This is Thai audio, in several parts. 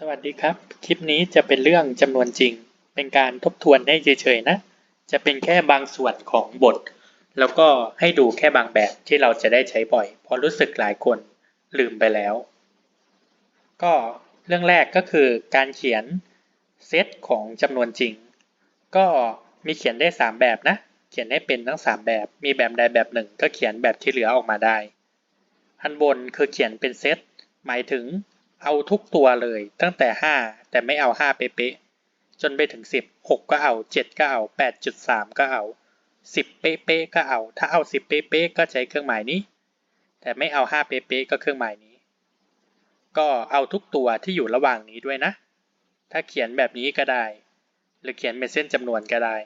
สวัสดีครับ คลิปนี้จะเป็นเรื่องจำนวนจริง เป็นการทบทวนให้เฉยๆนะ จะเป็นแค่บางส่วนของบท แล้วก็ให้ดูแค่บางแบบที่เราจะได้ใช้บ่อยเพราะรู้สึกหลายคนลืมไปแล้ว ก็เรื่องแรกก็คือการเขียนเซตของจำนวนจริง ก็มีเขียนได้ 3 แบบนะ เขียนให้เป็นทั้ง 3 แบบ มีแบบใดแบบหนึ่ง ก็เขียนแบบที่เหลือออกมาได้ อันบนคือเขียนเป็นเซตหมายถึง เอาทุกตัวเลยตั้งแต่ 5 แต่ไม่เอา 5 เป๊ะๆจนไปถึง 10 6 ก็เอา 7 ก็เอา 8.3 ก็เอา 10 เป๊ะๆก็เอา ถ้าเอา 10 เป๊ะๆก็ใช้เครื่องหมายนี้ แต่ไม่เอา 5 เป๊ะๆก็เครื่องหมายนี้ ก็เอาทุกตัวที่อยู่ระหว่างนี้ด้วยนะ ถ้าเขียนแบบนี้ก็ได้ หรือเขียนเป็นเส้นจำนวนก็ได้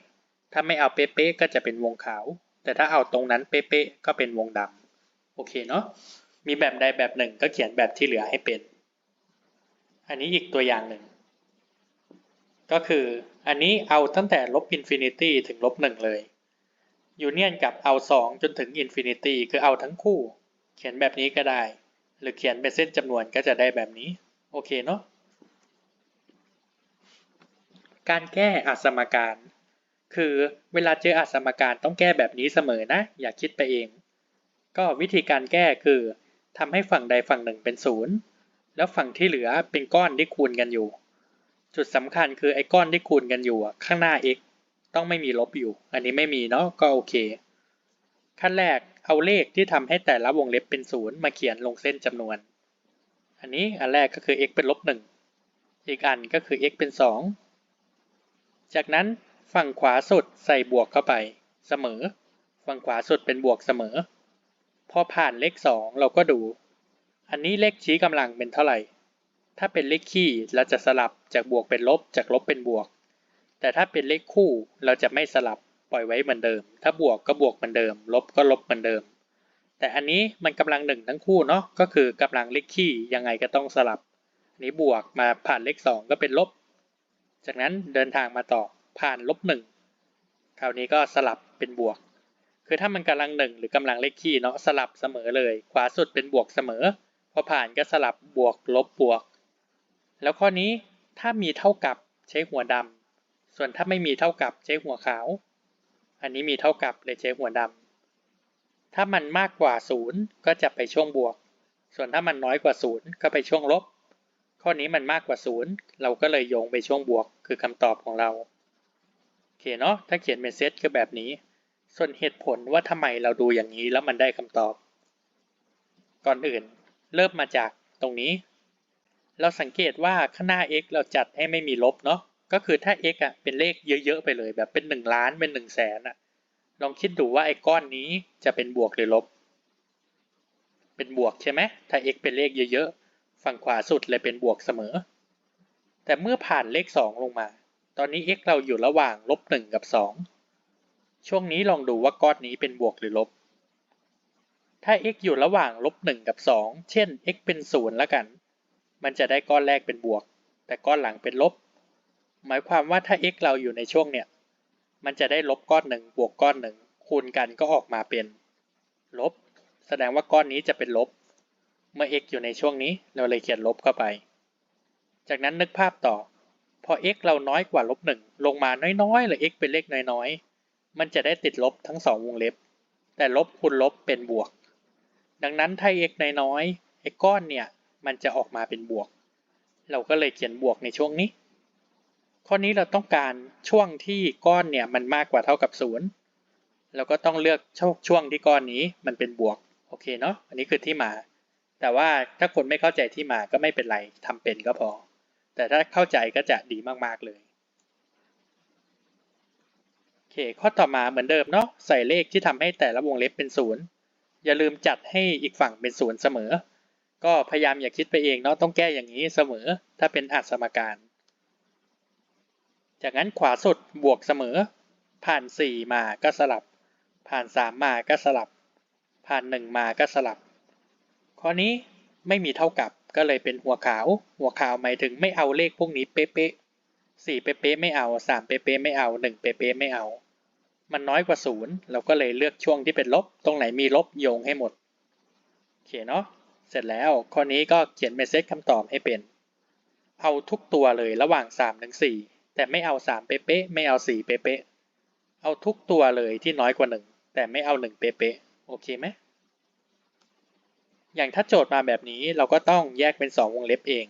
ถ้าไม่เอาเป๊ะๆก็จะเป็นวงขาว แต่ถ้าเอาตรงนั้นเป๊ะๆก็เป็นวงดำโอเคเนาะมีแบบใดแบบหนึ่งก็เขียนแบบที่เหลือให้เป็น อันนี้อีกตัวอย่างหนึ่ง ก็คืออันนี้เอาตั้งแต่ลบอินฟินิตี้ถึงลบหนึ่งเลยยูเนียนกับเอาสองจนถึงอินฟินิตี้คือเอาทั้งคู่ เขียนแบบนี้ก็ได้ หรือเขียนเป็นเส้นจำนวนก็จะได้แบบนี้ โอเคเนาะการแก้อสมการ คือเวลาเจออสมการต้องแก้แบบนี้เสมอนะ อย่าคิดไปเอง ก็วิธีการแก้คือทำให้ฝั่งใดฝั่งหนึ่งเป็นศูนย์ แล้วฝั่งที่เหลือเป็นก้อนที่คูณกันอยู่ จุดสำคัญคือไอ้ก้อนที่คูณกันอยู่ข้างหน้า x ต้องไม่มีลบอยู่ อันนี้ไม่มีเนาะก็โอเค ขั้นแรกเอาเลขที่ทำให้แต่ละวงเล็บเป็นศูนย์มาเขียนลงเส้นจำนวน อันนี้อันแรกก็คือ x เป็นลบหนึ่งอีกอันก็คือ x เป็นสองจากนั้นฝั่งขวาสุดใส่บวกเข้าไป เสมอ ฝั่งขวาสุดเป็นบวกเสมอ พอผ่านเลขสองเราก็ดู อันนี้เลขชี้กำลังเป็นเท่าไหร่ ถ้าเป็นเลขคี่เราจะสลับจากบวกเป็นลบจากลบเป็นบวก แต่ถ้าเป็นเลขคู่เราจะไม่สลับปล่อยไว้เหมือนเดิม ถ้าบวกก็บวกเหมือนเดิม ลบก็ลบเหมือนเดิม แต่อันนี้มันกำลังหนึ่งทั้งคู่เนาะ ก็คือกำลังเลขคี่ยังไงก็ต้องสลับ อันนี้บวกมาผ่านเลขสองก็เป็นลบ จากนั้นเดินทางมาต่อผ่านลบหนึ่งคราวนี้ก็สลับเป็นบวก คือถ้ามันกำลังหนึ่งหรือกำลังเลขคี่เนาะสลับเสมอเลย ขวาสุดเป็นบวกเสมอ พอผ่านก็สลับบวกลบบวก แล้วข้อนี้ถ้ามีเท่ากับใช้หัวดำส่วนถ้าไม่มีเท่ากับใช้หัวขาว อันนี้มีเท่ากับเลยใช้หัวดำถ้ามันมากกว่าศูนย์ก็จะไปช่วงบวก ส่วนถ้ามันน้อยกว่าศูนย์ก็ไปช่วงลบ ข้อนี้มันมากกว่าศูนย์เราก็เลยโยงไปช่วงบวก คือคำตอบของเราโอเคเนาะถ้าเขียนเป็นเซตคือแบบนี้ ส่วนเหตุผลว่าทำไมเราดูอย่างนี้แล้วมันได้คำตอบ ก่อนอื่น เริ่มมาจากตรงนี้ เราสังเกตว่าข้างหน้า x เราจัดให้ไม่มีลบเนาะก็คือถ้า x อะเป็นเลขเยอะๆไปเลยแบบเป็น 1 ล้านเป็น 1 0 0 0 0แสนอะลองคิดดูว่าไอ้ก้อนนี้จะเป็นบวกหรือลบ เป็นบวกใช่ไหมถ้า x เป็นเลขเยอะๆฝั่งขวาสุดเลยเป็นบวกเสมอ แต่เมื่อผ่านเลข 2 ลงมา ตอนนี้ x เราอยู่ระหว่างลบ1กับ 2 ช่วงนี้ลองดูว่าก้อนนี้เป็นบวกหรือลบ ถ้า x อยู่ระหว่างลบ1กับ 2 เช่น x เป็น 0 แล้วกัน มันจะได้ก้อนแรกเป็นบวก แต่ก้อนหลังเป็นลบ หมายความว่าถ้า x เราอยู่ในช่วงเนี่ย มันจะได้ลบก้อนหนึ่งบวกก้อนหนึ่งคูณกันก็ออกมาเป็น ลบ แสดงว่าก้อนนี้จะเป็นลบ เมื่อ x อยู่ในช่วงนี้เราเลยเขียนลบเข้าไป จากนั้นนึกภาพต่อ พอ x เราน้อยกว่าลบหนึ่งลงมาน้อยๆหรือ x เป็นเลขน้อยๆ มันจะได้ติดลบทั้งสองวงเล็บ แต่ลบคูณลบเป็นบวก ดังนั้นถ้า x น้อยๆไอ้ก้อนเนี่ยมันจะออกมาเป็นบวก เราก็เลยเขียนบวกในช่วงนี้ ข้อนี้เราต้องการช่วงที่ก้อนเนี่ยมันมากกว่าเท่ากับศูนย์เราก็ต้องเลือกช่วงที่ก้อนนี้มันเป็นบวก โอเคเนาะ อันนี้คือที่มา แต่ว่าถ้าคนไม่เข้าใจที่มาก็ไม่เป็นไรทำเป็นก็พอ แต่ถ้าเข้าใจก็จะดีมากๆเลยโอเค ข้อต่อมาเหมือนเดิมเนาะ ใส่เลขที่ทำให้แต่ละวงเล็บเป็นศูนย์ อย่าลืมจัดให้อีกฝั่งเป็นศูนย์เสมอ ก็พยายามอย่าคิดไปเองเนาะต้องแก้อย่างนี้เสมอ ถ้าเป็นอัสมการ จากนั้นขวาสุดบวกเสมอ ผ่าน 4 มาก็สลับ ผ่าน 3 มาก็สลับ ผ่าน 1 มาก็สลับ ข้อนี้ไม่มีเท่ากับก็เลยเป็นหัวขาว หัวขาวหมายถึงไม่เอาเลขพวกนี้เป๊ะๆ4เป๊ะๆไม่เอา3เป๊ะๆไม่เอา1เป๊ะๆไม่เอา มันน้อยกว่าศูนย์เราก็เลยเลือกช่วงที่เป็นลบ ตรงไหนมีลบโยงให้หมด โอเคเนาะ เสร็จแล้ว ข้อนี้ก็เขียนเมสเซจคำตอบให้เป็น เอาทุกตัวเลยระหว่าง 3 ถึง 4 แต่ไม่เอา 3 เป๊ะๆไม่เอา 4 เป๊ะๆเอาทุกตัวเลยที่น้อยกว่า 1 แต่ไม่เอา 1 เป๊ะๆโอเคไหม อย่างถ้าโจทย์มาแบบนี้เราก็ต้องแยกเป็น 2 วงเล็บเอง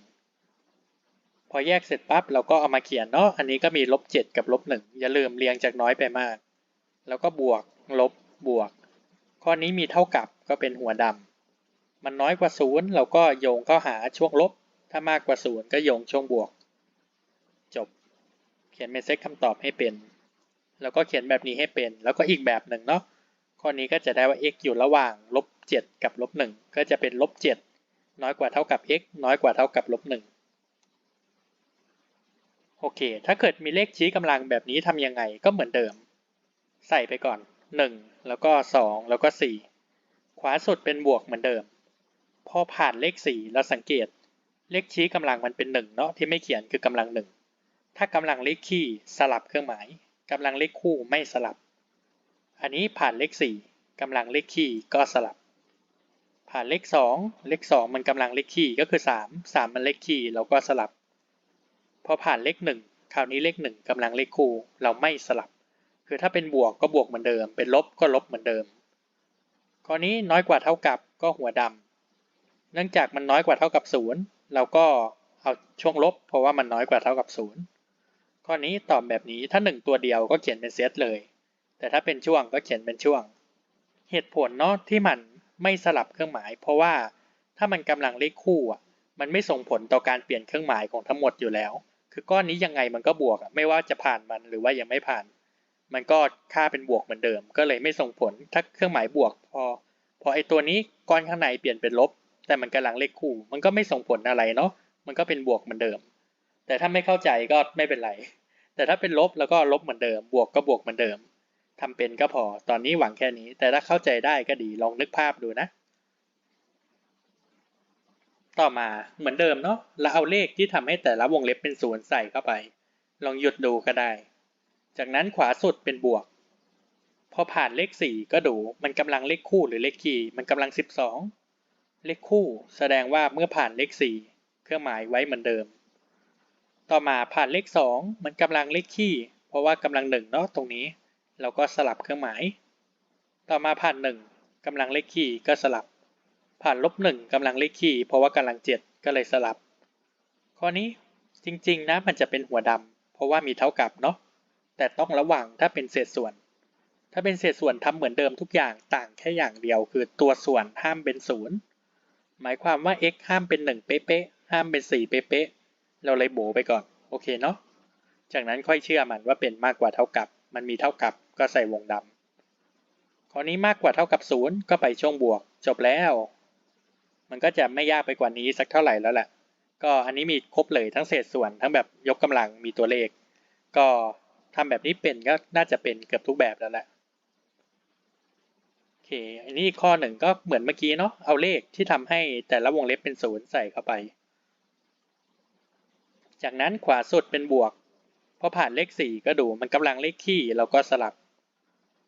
พอแยกเสร็จปั๊บเราก็เอามาเขียนเนาะ อันนี้ก็มีลบ7กับลบ1อย่าลืมเรียงจากน้อยไปมาก แล้วก็บวกลบบวก ข้อนี้มีเท่ากับก็เป็นหัวดำมันน้อยกว่าศูนย์เราก็โยงเข้าหาช่วงลบ ถ้ามากกว่าศูนย์ก็โยงช่วงบวก จบ เขียนเป็นเซตคำตอบให้เป็น แล้วก็เขียนแบบนี้ให้เป็น แล้วก็อีกแบบหนึ่งเนาะข้อนี้ก็จะได้ว่า x อยู่ระหว่างลบ7กับลบ1ก็จะเป็นลบ7น้อยกว่าเท่ากับ x น้อยกว่าเท่ากับลบ1โอเค ถ้าเกิดมีเลขชี้กำลังแบบนี้ทำยังไงก็เหมือนเดิม ใส่ไปก่อน 1 แล้วก็ 2 แล้วก็ 4 ขวาสุดเป็นบวกเหมือนเดิม พอผ่านเลข 4 เราสังเกต เลขชี้กำลังมันเป็น 1 เนาะที่ไม่เขียนคือกำลัง 1 ถ้ากำลังเลขคี่สลับเครื่องหมายกำลังเลขคู่ไม่สลับ อันนี้ผ่านเลข 4กำลังเลขคี่ก็สลับ ผ่านเลข 2 เลข 2 มันกำลังเลขคี่ก็คือ 3 3 มันเลขคี่เราก็สลับ พอผ่านเลข 1 คราวนี้เลข 1กำลังเลขคู่เราไม่สลับ คือถ้าเป็นบวกก็บวกเหมือนเดิม เป็นลบก็ลบเหมือนเดิมข้อนี้น้อยกว่าเท่ากับก็หัวดำเนื่องจากมันน้อยกว่าเท่ากับ 0 เราก็เอาช่วงลบ เพราะว่ามันน้อยกว่าเท่ากับ 0ข้อนี้ตอบแบบนี้ถ้า 1 ตัวเดียวก็เขียนเป็นเซตเลย แต่ถ้าเป็นช่วงก็เขียนเป็นช่วง เหตุผลเนาะที่มันไม่สลับเครื่องหมาย เพราะว่าถ้ามันกำลังเลขคู่อะมันไม่ส่งผลต่อการเปลี่ยนเครื่องหมายของทั้งหมดอยู่แล้ว คือก้อนนี้ยังไงมันก็บวกไม่ว่าจะผ่านมันหรือว่ายังไม่ผ่าน มันก็ค่าเป็นบวกเหมือนเดิม ก็เลยไม่ส่งผลถ้าเครื่องหมายบวก พอ พอไอตัวนี้ก้อนข้างในเปลี่ยนเป็นลบ แต่มันกำลังเลขคู่ มันก็ไม่ส่งผลอะไรเนาะมันก็เป็นบวกเหมือนเดิม แต่ถ้าไม่เข้าใจก็ไม่เป็นไรแต่ถ้าเป็นลบแล้วก็ลบเหมือนเดิม บวกก็บวกเหมือนเดิมทำเป็นก็พอตอนนี้หวังแค่นี้ แต่ถ้าเข้าใจได้ก็ดีลองนึกภาพดูนะ ต่อมาเหมือนเดิมเนาะเราเอาเลขที่ทำให้แต่ละวงเล็บเป็นศูนย์ใส่เข้าไป ลองหยุดดูก็ได้ จากนั้นขวาสุดเป็นบวก พอผ่านเลข 4 ก็ดูมันกำลังเลขคู่หรือเลขคี่มันกำลัง 12 เลขคู่ แสดงว่าเมื่อผ่านเลข 4 เครื่องหมายไว้เหมือนเดิม ต่อมาผ่านเลข 2 มันกำลังเลขคี่ เพราะว่ากำลังหนึ่งเนาะตรงนี้ เราก็สลับเครื่องหมาย ต่อมาผ่าน 1กำลังเลขคี่ก็สลับ ผ่านลบ1กำลังเลขคี่ เพราะว่ากำลัง 7 ก็เลยสลับ ข้อนี้จริงๆนะมันจะเป็นหัวดำเพราะว่ามีเท่ากับเนาะ แต่ต้องระวังถ้าเป็นเศษส่วน ถ้าเป็นเศษส่วนทำเหมือนเดิมทุกอย่างต่างแค่อย่างเดียว คือตัวส่วนห้ามเป็นศูนย์หมายความว่า x ห้ามเป็น1เป๊ะๆห้ามเป็น4เป๊ะๆเราเลยโบไปก่อนโอเคเนาะจากนั้นค่อยเชื่อมันว่าเป็นมากกว่าเท่ากับ มันมีเท่ากับก็ใส่วงดำข้อนี้มากกว่าเท่ากับศูนย์ก็ไปช่วงบวก จบแล้ว มันก็จะไม่ยากไปกว่านี้สักเท่าไหร่แล้วแหละก็อันนี้มีครบเลยทั้งเศษส่วนทั้งแบบยกกำลังมีตัวเลข ก็ ทำแบบนี้เป็นก็น่าจะเป็นเกือบทุกแบบแล้วแหละโอเคอันนี้ข้อหนึ่งก็เหมือนเมื่อกี้เนาะเอาเลขที่ทำให้แต่ละวงเล็บเป็นศูนย์ใส่เข้าไป จากนั้นขวาสุดเป็นบวกพอผ่านเลข 4 ก็ดูมันกำลังเลขคี่เราก็สลับ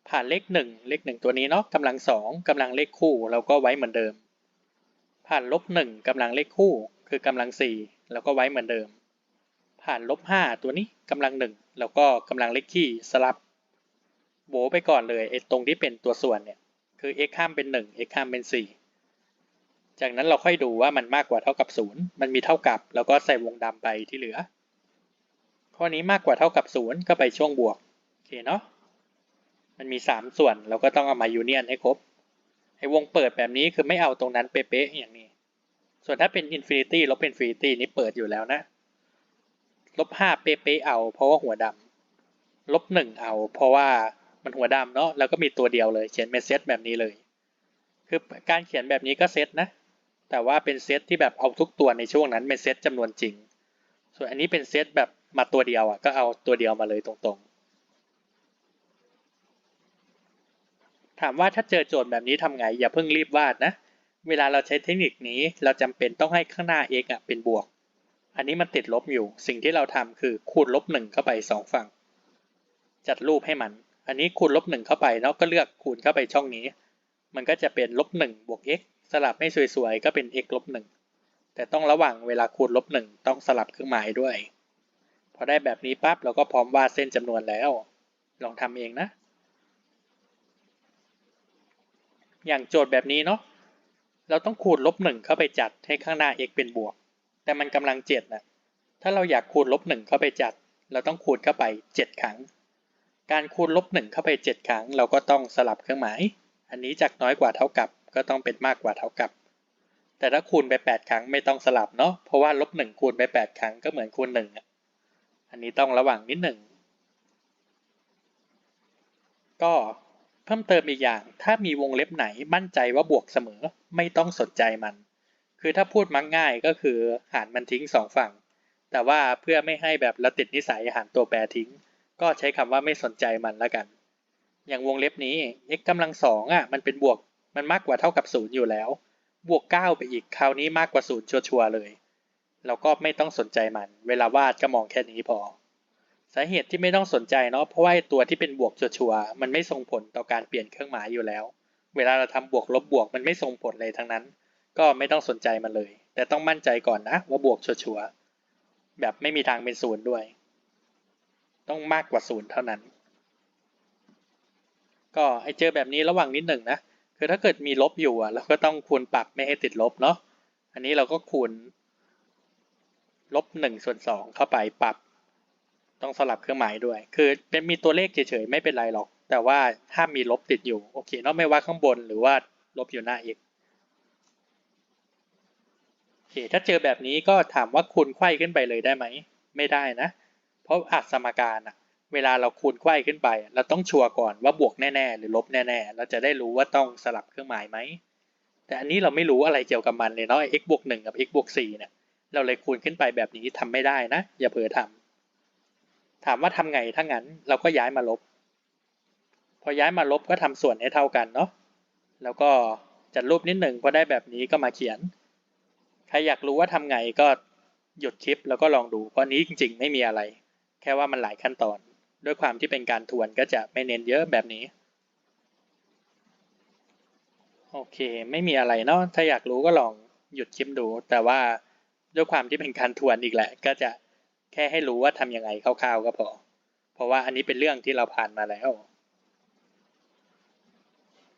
ผ่านเลข 1 เลข 1 ตัวนี้เนาะกำลัง 2กำลังเลขคู่เราก็ไว้เหมือนเดิม ผ่านลบ1กำลังเลขคู่ คือกำลัง4เราก็ไว้เหมือนเดิม ผ่านลบ5ตัวนี้กำลัง1 แล้วก็กำลังเลขคี่สลับโบไปก่อนเลยไอ้ตรงที่เป็นตัวส่วนเนี่ยคือ x ข้ามเป็น 1 x ข้ามเป็น 4 จากนั้นเราค่อยดูว่ามันมากกว่าเท่ากับ 0 มันมีเท่ากับ แล้วก็ใส่วงดำไปที่เหลือ ข้อนี้มากกว่าเท่ากับ 0 ก็ไปช่วงบวกโอเคเนาะมันมี 3 ส่วนเราก็ต้องเอามายูเนียนให้ครบไอ้วงเปิดแบบนี้คือไม่เอาตรงนั้นเป๊ะๆอย่างนี้ ส่วนถ้าเป็นอินฟินิตี้ลบอินฟินิตี้นี่เปิดอยู่แล้วนะ ลบ5เป๊ะๆเอา เพราะว่าหัวดำลบ1เอา เพราะว่ามันหัวดำเนาะแล้วก็มีตัวเดียวเลยเขียนเป็นเซตแบบนี้เลย คือการเขียนแบบนี้ก็เซตนะ แต่ว่าเป็นเซตที่แบบเอาทุกตัวในช่วงนั้นเป็นเซตจำนวนจริง ส่วนอันนี้เป็นเซตแบบมาตัวเดียวอะก็เอาตัวเดียวมาเลยตรงๆ ถามว่าถ้าเจอโจทย์แบบนี้ทำไง อย่าเพิ่งรีบวาดนะ เวลาเราใช้เทคนิคนี้เราจำเป็นต้องให้ข้างหน้า x อะเป็นบวก อันนี้มันติดลบอยู่ สิ่งที่เราทำคือคูณลบหนึ่งเข้าไปสองฝั่ง จัดรูปให้มัน อันนี้คูณลบหนึ่งเข้าไปเนาะก็เลือกคูณเข้าไปช่องนี้ มันก็จะเป็นลบหนึ่งบวก x สลับให้สวยๆก็เป็น x ลบหนึ่งแต่ต้องระวังเวลาคูณลบหนึ่งต้องสลับเครื่องหมายด้วย พอได้แบบนี้ปั๊บเราก็พร้อมวาดเส้นจำนวนแล้ว ลองทำเองนะ อย่างโจทย์แบบนี้เนาะเราต้องคูณลบหนึ่งเข้าไปจัดให้ข้างหน้า x เป็นบวก แต่มันกำลังเจ็ดนะถ้าเราอยากคูณลบหนึ่งเข้าไปจัด เราต้องคูณเข้าไปเจ็ดครั้ง การคูณลบหนึ่งเข้าไปเจ็ดครั้ง เราก็ต้องสลับเครื่องหมาย อันนี้จากน้อยกว่าเท่ากับ ก็ต้องเป็นมากกว่าเท่ากับ แต่ถ้าคูณไปแปดครั้งไม่ต้องสลับเนาะ เพราะว่าลบหนึ่งคูณไปแปดครั้งก็เหมือนคูณหนึ่งอะอันนี้ต้องระวังนิดหนึ่ง ก็เพิ่มเติมอีกอย่าง ถ้ามีวงเล็บไหนมั่นใจว่าบวกเสมอ ไม่ต้องสนใจมัน คือถ้าพูดมักง่ายก็คือหารมันทิ้งสองฝั่ง แต่ว่าเพื่อไม่ให้แบบเราติดนิสัยหารตัวแปรทิ้ง ก็ใช้คำว่าไม่สนใจมันแล้วกัน อย่างวงเล็บนี้ x กำลังสองอะมันเป็นบวกมันมากกว่าเท่ากับศูนย์อยู่แล้ว บวกเก้าไปอีกคราวนี้มากกว่าศูนย์ชัวร์ๆเลย เราก็ไม่ต้องสนใจมัน เวลาวาดก็มองแค่นี้พอ สาเหตุที่ไม่ต้องสนใจเนาะเพราะว่าตัวที่เป็นบวกชัวร์ๆมันไม่ส่งผลต่อการเปลี่ยนเครื่องหมายอยู่แล้ว เวลาเราทำบวกลบบวกมันไม่ส่งผลเลยทั้งนั้น ก็ไม่ต้องสนใจมันเลย แต่ต้องมั่นใจก่อนนะว่าบวกชัวร์แบบไม่มีทางเป็นศูนย์ด้วย ต้องมากกว่าศูนย์เท่านั้น ก็ไอเจอแบบนี้ระวังนิดหนึ่งนะ คือถ้าเกิดมีลบอยู่อะเราก็ต้องคูณปรับไม่ให้ติดลบเนาะ อันนี้เราก็คูณลบหนึ่งส่วนสองเข้าไปปรับต้องสลับเครื่องหมายด้วย คือเป็นมีตัวเลขเฉยๆไม่เป็นไรหรอก แต่ว่าถ้ามีลบติดอยู่ โอเคเนาะไม่ว่าข้างบนหรือว่าลบอยู่หน้า x โอ เค ถ้าเจอแบบนี้ก็ถามว่าคูณไขว้ขึ้นไปเลยได้ไหม ไม่ได้นะ เพราะอัดสมการอะเวลาเราคูณไขว้ขึ้นไป เราต้องชัวร์ก่อนว่าบวกแน่ๆ หรือลบแน่ๆ เราจะได้รู้ว่าต้องสลับเครื่องหมายไหม แต่อันนี้เราไม่รู้อะไรเกี่ยวกับมันเลยเนาะ x บวกหนึ่งกับ x บวกสี่เนี่ย เราเลยคูณขึ้นไปแบบนี้ทำไม่ได้นะ อย่าเผลอทำถามว่าทำไงถ้างั้นเราก็ย้ายมาลบ พอย้ายมาลบก็ทำส่วนให้เท่ากันเนาะ แล้วก็จัดรูปนิดหนึ่งพอได้แบบนี้ก็มาเขียน ใครอยากรู้ว่าทำไงก็หยุดคลิปแล้วก็ลองดู เพราะนี้จริง ๆ ไม่มีอะไร แค่ว่ามันหลายขั้นตอน ด้วยความที่เป็นการทวนก็จะไม่เน้นเยอะแบบนี้ โอเค ไม่มีอะไรเนาะ ถ้าอยากรู้ก็ลองหยุดคลิปดู แต่ว่าด้วยความที่เป็นการทวนอีกแหละ ก็จะแค่ให้รู้ว่าทำยังไงคร่าวๆก็พอ เพราะว่าอันนี้เป็นเรื่องที่เราผ่านมาแล้ว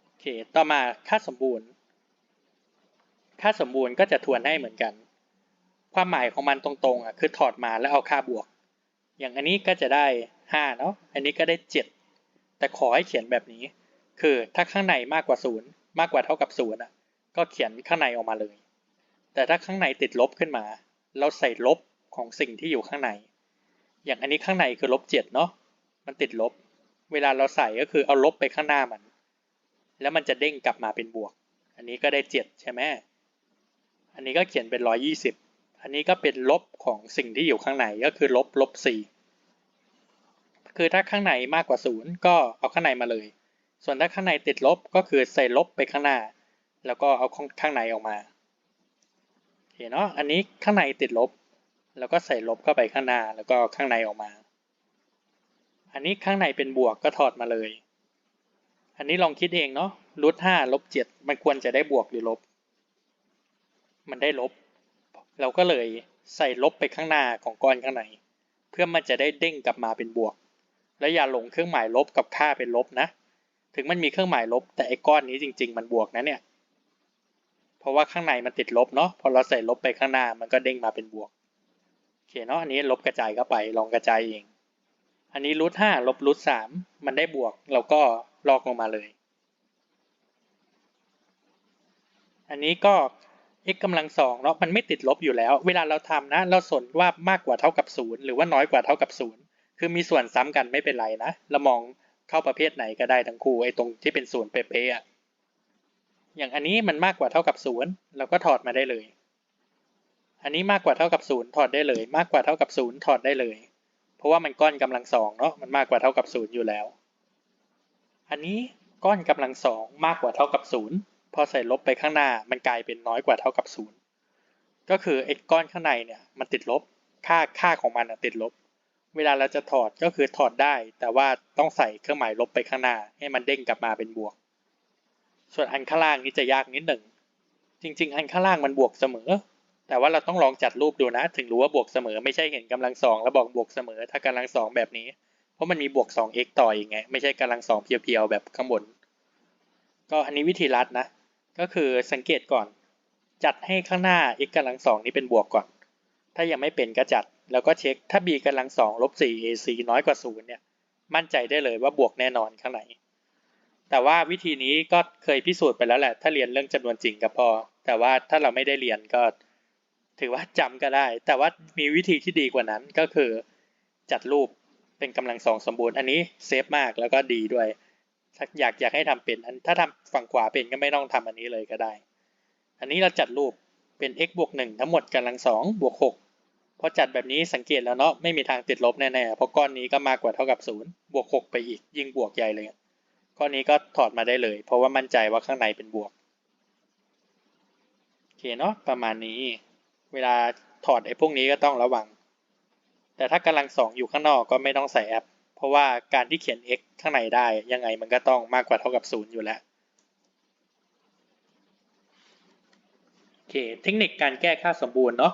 โอเค ต่อมาค่าสมบูรณ์ ค่าสมบูรณ์ก็จะทวนให้เหมือนกัน ความหมายของมันตรงๆอะคือถอดมาแล้วเอาค่าบวก อย่างอันนี้ก็จะได้5เนาะ อันนี้ก็ได้ 7 แต่ขอให้เขียนแบบนี้ คือถ้าข้างในมากกว่า 0 มากกว่าเท่ากับ0อะ ก็เขียนข้างในออกมาเลย แต่ถ้าข้างในติดลบขึ้นมา เราใส่ลบของสิ่งที่อยู่ข้างใน อย่างอันนี้ข้างในคือลบ7เนาะ มันติดลบ เวลาเราใส่ก็คือเอาลบไปข้างหน้ามัน แล้วมันจะเด้งกลับมาเป็นบวก อันนี้ก็ได้ 7 ใช่ไหม อันนี้ก็เขียนเป็น 120 อันนี้ก็เป็นลบของสิ่งที่อยู่ข้างในก็คือลบลบ4คือถ้าข้างในมากกว่า 0 ก็เอาข้างในมาเลย ส่วนถ้าข้างในติดลบก็คือใส่ลบไปข้างหน้า แล้วก็เอาข้างในออกมาเห็นเนาะอันนี้ข้างในติดลบ แล้วก็ใส่ลบเข้าไปข้างหน้า แล้วก็ข้างในออกมา อันนี้ข้างในเป็นบวกก็ถอดมาเลย อันนี้ลองคิดเองเนาะรูทห้าลบเจ็ดมันควรจะได้บวกหรือลบ มันได้ลบ เราก็เลยใส่ลบไปข้างหน้าของก้อนข้างใน เพื่อมันจะได้เด้งกลับมาเป็นบวก แล้วอย่าหลงเครื่องหมายลบกับค่าเป็นลบนะ ถึงมันมีเครื่องหมายลบ แต่ไอ้ก้อนนี้จริง ๆ มันบวกนะเนี่ย เพราะว่าข้างในมันติดลบเนาะ พอเราใส่ลบไปข้างหน้ามันก็เด้งมาเป็นบวกโอเคเนาะ อันนี้ลบกระจายเข้าไป ลองกระจายเอง อันนี้รูทห้าลบรูทสามมันได้บวก เราก็ลอกลงมาเลยอันนี้ก็ x กำลังสองเนาะมันไม่ติดลบอยู่แล้ว เวลาเราทำนะ เราสนว่ามากกว่าเท่ากับศูนย์หรือว่าน้อยกว่าเท่ากับศูนย์คือมีส่วนซ้ำกันไม่เป็นไรนะ เรามองเข้าประเภทไหนก็ได้ทั้งคู่ไอ้ตรงที่เป็นศูนย์เป๊ะๆอะอย่างอันนี้มันมากกว่าเท่ากับศูนย์เราก็ถอดมาได้เลย อันนี้มากกว่าเท่ากับศูนย์ถอดได้เลย มากกว่าเท่ากับศูนย์ถอดได้เลย เพราะว่ามันก้อนกำลังสองเนาะมันมากกว่าเท่ากับศูนย์อยู่แล้ว อันนี้ก้อนกำลังสองมากกว่าเท่ากับศูนย์ พอใส่ลบไปข้างหน้ามันกลายเป็นน้อยกว่าเท่ากับศูนย์ก็คือไอ้ก้อนข้างในเนี่ยมันติดลบค่าค่าของมันติดลบ เวลาเราจะถอดก็คือถอดได้ แต่ว่าต้องใส่เครื่องหมายลบไปข้างหน้า ให้มันเด้งกลับมาเป็นบวก ส่วนอันข้างล่างนี่จะยากนิดหนึ่ง จริง ๆ อันข้างล่างมันบวกเสมอ แต่ว่าเราต้องลองจัดรูปดูนะ ถึงรู้ว่าบวกเสมอไม่ใช่เห็นกำลังสองแล้วบอกบวกเสมอ ถ้ากำลังสองแบบนี้ เพราะมันมีบวก 2x ต่ออีกไงไม่ใช่กำลังสองเพียวๆแบบข้างบน ก็อันนี้วิธีรัดนะ ก็คือสังเกตก่อน จัดให้ข้างหน้า x กำลังสองนี้เป็นบวกก่อน ถ้ายังไม่เป็นก็จัด แล้วก็เช็คถ้า b กำลังสองลบ 4ac น้อยกว่า0เนี่ย มั่นใจได้เลยว่าบวกแน่นอนข้างในแต่ว่าวิธีนี้ก็เคยพิสูจน์ไปแล้วแหละ ถ้าเรียนเรื่องจำนวนจริงก็พอ แต่ว่าถ้าเราไม่ได้เรียนก็ ถือว่าจำก็ได้ แต่ว่ามีวิธีที่ดีกว่านั้นก็คือ จัดรูปเป็นกำลังสองสมบูรณ์ อันนี้เซฟมากแล้วก็ดีด้วย อยากอยากให้ทำเป็นอันถ้าทำฝั่งขวาเป็นก็ไม่ต้องทำอันนี้เลยก็ได้ อันนี้เราจัดรูปเป็น x บวกหนึ่งทั้งหมดกำลังสองบวกหกพอจัดแบบนี้สังเกตแล้วเนาะไม่มีทางติดลบแน่ๆเพราะก้อนนี้ก็มากกว่าเท่ากับศูนย์บวกหกไปอีกยิ่งบวกใหญ่เลยก้อนนี้ก็ถอดมาได้เลย เพราะว่ามั่นใจว่าข้างในเป็นบวกโอเคเนาะประมาณนี้ เวลาถอดไอ้พวกนี้ก็ต้องระวัง แต่ถ้ากำลังสองอยู่ข้างนอกก็ไม่ต้องใส่แอป ราะว่าการที่เขียน x ข้างในได้ยังไงมันก็ต้องมากกว่าเท่ากับศูนย์อยู่แล้วโอเคเทคนิคการแก้ค่าสมบูรณ์เนาะ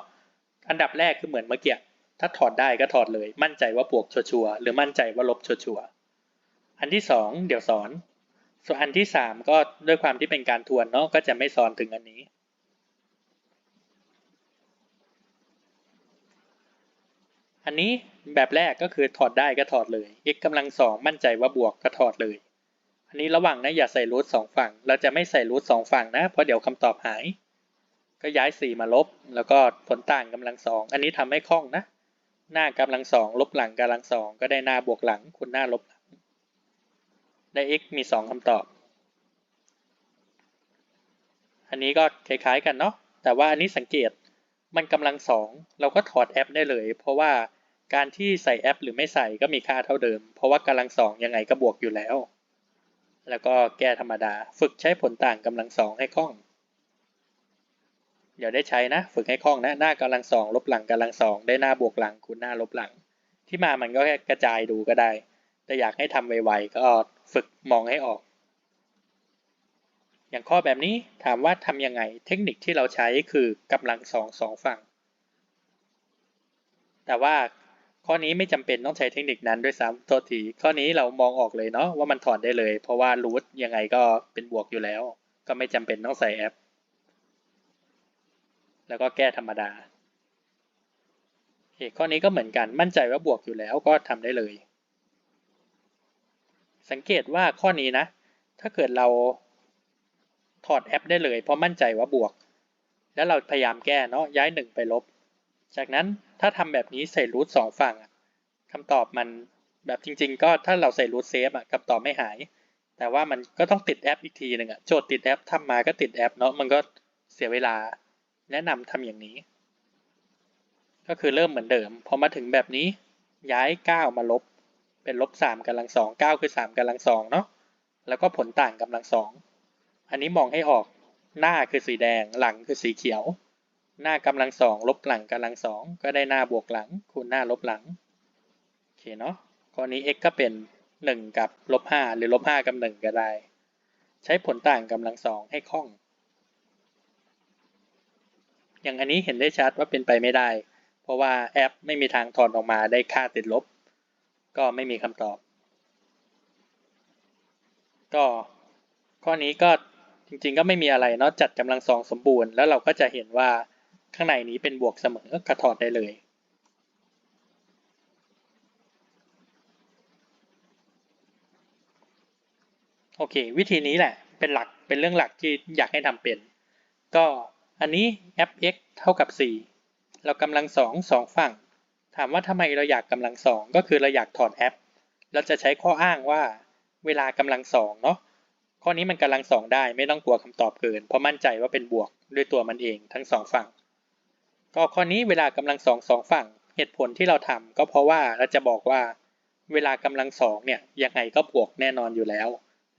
อันดับแรกคือเหมือนเมื่อกี้ถ้าถอดได้ก็ถอดเลย มั่นใจว่าบวกชัวร์ๆหรือมั่นใจว่าลบชัวร์ๆอันที่สองเดี๋ยวสอน ส่วนอันที่สามก็ด้วยความที่เป็นการทวนเนาะก็จะไม่สอนถึงอันนี้ อันนี้แบบแรกก็คือถอดได้ก็ถอดเลย x กำลังสองมั่นใจว่าบวกก็ถอดเลย อันนี้ระหวังนะอย่าใส่รูทสองฝั่ง เราจะไม่ใส่รูทสองฝั่งนะเพราะเดี๋ยวคำตอบหาย ก็ย้ายสี่มาลบ แล้วก็ผลต่างกำลังสองอันนี้ทำให้คล่องนะ หน้ากำลังสองลบหลังกำลังสองก็ได้หน้าบวกหลังคูณหน้าลบหลังได้ x มีสองคำตอบ อันนี้ก็คล้ายๆกันเนาะแต่ว่าอันนี้สังเกต มันกำลังสองเราก็ถอดแอปได้เลย เพราะว่าการที่ใส่แอปหรือไม่ใส่ก็มีค่าเท่าเดิม เพราะว่ากำลังสองยังไงก็บวกอยู่แล้ว แล้วก็แก้ธรรมดาฝึกใช้ผลต่างกำลังสองให้คล่อง เดี๋ยวได้ใช้นะ ฝึกให้คล่องนะหน้ากำลังสองลบหลังกำลังสองได้หน้าบวกหลังคูณหน้าลบหลัง ที่มามันก็แค่กระจายดูก็ได้ แต่อยากให้ทำไวๆก็ฝึกมองให้ออก อย่างข้อแบบนี้ถามว่าทำยังไง เทคนิคที่เราใช้คือกำลังสองสองฝั่ง แต่ว่าข้อนี้ไม่จำเป็นต้องใช้เทคนิคนั้นด้วยซ้ำตัวทีข้อนี้เรามองออกเลยเนาะว่ามันถอนได้เลย เพราะว่ารูทยังไงก็เป็นบวกอยู่แล้ว ก็ไม่จำเป็นต้องใส่แอป แล้วก็แก้ธรรมดาเข้อนี้ก็เหมือนกันมั่นใจว่าบวกอยู่แล้วก็ทำได้เลย สังเกตว่าข้อนี้นะ ถ้าเกิดเรา ถอดแอปได้เลย เพราะมั่นใจว่าบวก แล้วเราพยายามแก้เนาะย้ายหนึ่งไปลบ จากนั้นถ้าทำแบบนี้ใส่รูทสองฝั่งคำตอบมันแบบจริง ๆ ก็ถ้าเราใส่รูทเซฟคำตอบไม่หาย แต่ว่ามันก็ต้องติดแอปอีกทีหนึ่งอะโจทย์ติดแอปทำมาก็ติดแอปเนาะมันก็เสียเวลาแนะนำทำอย่างนี้ ก็คือเริ่มเหมือนเดิมพอมาถึงแบบนี้ย้าย 9 มาลบ เป็นลบ3กำลังสองเก้าคือ3กำลังสองเนาะแล้วก็ผลต่างกำลังสอง อันนี้มองให้ออกหน้าคือสีแดงหลังคือสีเขียว หน้ากำลังสองลบหลังกำลังสองก็ได้หน้าบวกหลัง คูณหน้าลบหลังโอเคเนาะข้อนี้ x ก็เป็น 1 กับลบ5หรือลบ5กับ 1 ก็ได้ ใช้ผลต่างกำลังสองให้คล่อง อย่างอันนี้เห็นได้ชัดว่าเป็นไปไม่ได้ เพราะว่าแอปไม่มีทางถอนออกมาได้ค่าติดลบ ก็ไม่มีคำตอบ ก็ข้อนี้ก็ จริงๆก็ไม่มีอะไรเนาะจัดกำลังสองสมบูรณ์แล้วเราก็จะเห็นว่าข้างในนี้เป็นบวกเสมอกระถอดได้เลยโอเค วิธีนี้แหละเป็นหลักเป็นเรื่องหลักที่อยากให้ทำเป็น ก็อันนี้ f(x) เท่ากับ 4 เรากำลังสองสองฝั่ง ถามว่าทำไมเราอยากกำลังสองก็คือเราอยากถอดแอปเราจะใช้ข้ออ้างว่าเวลากำลังสองเนาะ ข้อนี้มันกำลังสองได้ไม่ต้องกลัวคำตอบเกิน เพราะมั่นใจว่าเป็นบวกด้วยตัวมันเองทั้งสองฝั่ง ก็ข้อนี้เวลากำลังสองสองฝั่ง เหตุผลที่เราทำก็เพราะว่าเราจะบอกว่า เวลากำลังสองเนี่ยยังไงก็บวกแน่นอนอยู่แล้ว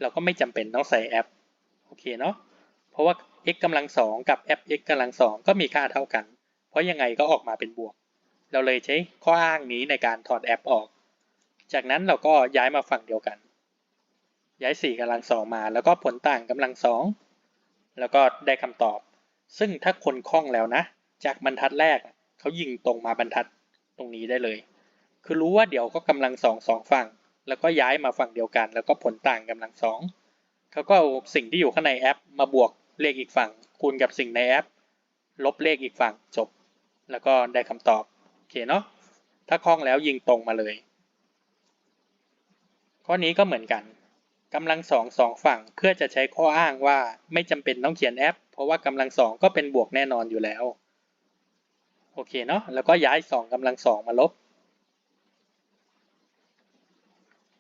เราก็ไม่จำเป็นต้องใส่แอปโอเคเนาะเพราะว่า x กำลังสองกับ f x กำลังสองก็มีค่าเท่ากัน เพราะยังไงก็ออกมาเป็นบวก เราเลยใช้ข้ออ้างนี้ในการถอดแอปออก จากนั้นเราก็ย้ายมาฝั่งเดียวกัน ย้าย4กำลังสองมา แล้วก็ผลต่างกำลังสองแล้วก็ได้คำตอบ ซึ่งถ้าคนคล่องแล้วนะ จากบรรทัดแรกเขายิงตรงมาบรรทัดตรงนี้ได้เลย คือรู้ว่าเดี๋ยวก็กำลังสองสองฝั่ง แล้วก็ย้ายมาฝั่งเดียวกัน แล้วก็ผลต่างกำลังสองเขาก็เอาสิ่งที่อยู่ข้างในแอป มาบวกเลขอีกฝั่ง คูณกับสิ่งในแอป ลบเลขอีกฝั่งจบ แล้วก็ได้คำตอบโอเคเนาะถ้าคล่องแล้วยิงตรงมาเลย ข้อนี้ก็เหมือนกัน กำลังสองสองฝั่งเพื่อจะใช้ข้ออ้างว่าไม่จำเป็นต้องเขียนแอป เพราะว่ากำลังสองก็เป็นบวกแน่นอนอยู่แล้ว โอเคเนาะแล้วก็ย้ายสองกำลังสองมาลบ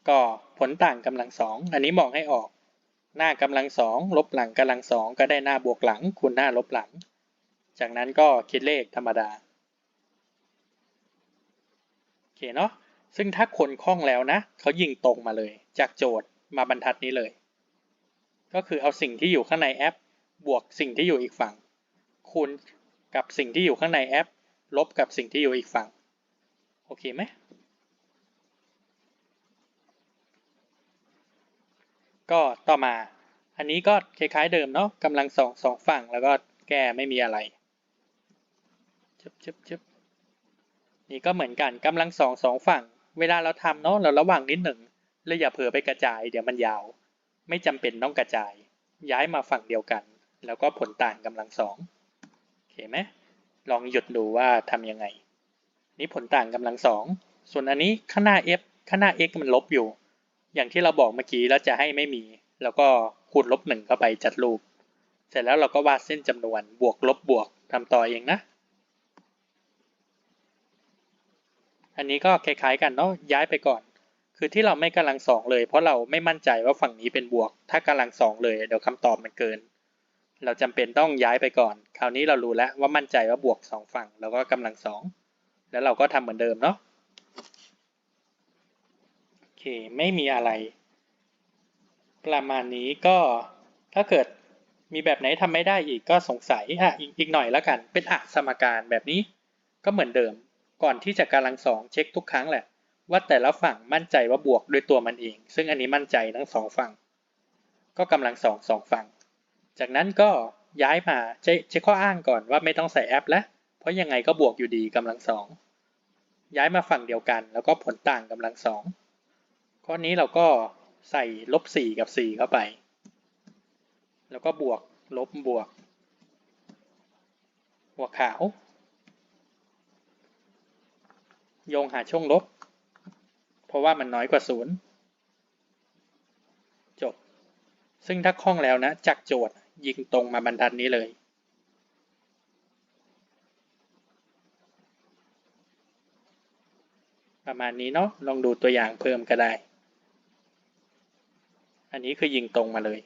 ก็ผลต่างกำลังสองอันนี้มองให้ออก หน้ากำลังสองลบหลังกำลังสองก็ได้หน้าบวกหลังคูณหน้าลบหลัง จากนั้นก็คิดเลขธรรมดาโอเคเนาะซึ่งถ้าคนคล่องแล้วนะเขายิงตรงมาเลย จากโจทย์ มาบรรทัดนี้เลย ก็คือเอาสิ่งที่อยู่ข้างในแอป บวกสิ่งที่อยู่อีกฝั่ง คูณกับสิ่งที่อยู่ข้างในแอป ลบกับสิ่งที่อยู่อีกฝั่ง โอเคไหมก็ต่อมา อันนี้ก็คล้ายๆเดิมเนาะกำลังสองสองฝั่งแล้วก็แก้ไม่มีอะไรชึบชึบชึบนี่ก็เหมือนกันกำลังสองสองฝั่ง เวลาเราทำเนาะเราระวังนิดหนึ่ง เลยอย่าเผลอไปกระจายเดี๋ยวมันยาว ไม่จำเป็นต้องกระจาย ย้ายมาฝั่งเดียวกัน แล้วก็ผลต่างกำลังสองโอเคไหมลองหยุดดูว่าทำยังไง นี่ผลต่างกำลังสองส่วนอันนี้ข้างหน้า f ข้างหน้า x มันลบอยู่ อย่างที่เราบอกเมื่อกี้แล้วจะให้ไม่มี แล้วก็คูณลบหนึ่งเข้าไปจัดรูป เสร็จแล้วเราก็วาดเส้นจำนวนบวกลบบวกทำต่อเองนะอันนี้ก็คล้ายๆกันเนาะย้ายไปก่อน คือที่เราไม่กำลังสองเลย เพราะเราไม่มั่นใจว่าฝั่งนี้เป็นบวก ถ้ากำลังสองเลยเดี๋ยวคำตอบมันเกิน เราจำเป็นต้องย้ายไปก่อน คราวนี้เรารู้แล้วว่ามั่นใจว่าบวกสองฝั่งแล้วก็กำลังสองแล้วเราก็ทำเหมือนเดิมเนาะโอเคไม่มีอะไร ประมาณนี้ก็ถ้าเกิดมีแบบไหนทำไม่ได้อีกก็สงสัยอะอีกหน่อยแล้วกัน เป็นอะสมการแบบนี้ก็เหมือนเดิม ก่อนที่จะกำลังสองเช็คทุกครั้งแหละ ว่าแต่ละฝั่งมั่นใจว่าบวกด้วยตัวมันเอง ซึ่งอันนี้มั่นใจทั้งสองฝั่ง ก็กำลังสองสองฝั่ง จากนั้นก็ย้ายมาเช็คข้ออ้างก่อนว่าไม่ต้องใส่แอปแล้ว เพราะยังไงก็บวกอยู่ดีกำลังสองย้ายมาฝั่งเดียวกัน แล้วก็ผลต่างกำลังสองข้อนี้เราก็ใส่ลบสี่กับสี่เข้าไป แล้วก็บวกลบบวกบวกขาว โยงหาช่วงลบ เพราะว่ามันน้อยกว่าศูนย์จบ ซึ่งถ้าคล่องแล้วนะ จากโจทย์ยิงตรงมาบรรทัดนี้เลยประมาณนี้เนาะ ลองดูตัวอย่างเพิ่มก็ได้ อันนี้คือยิงตรงมาเลย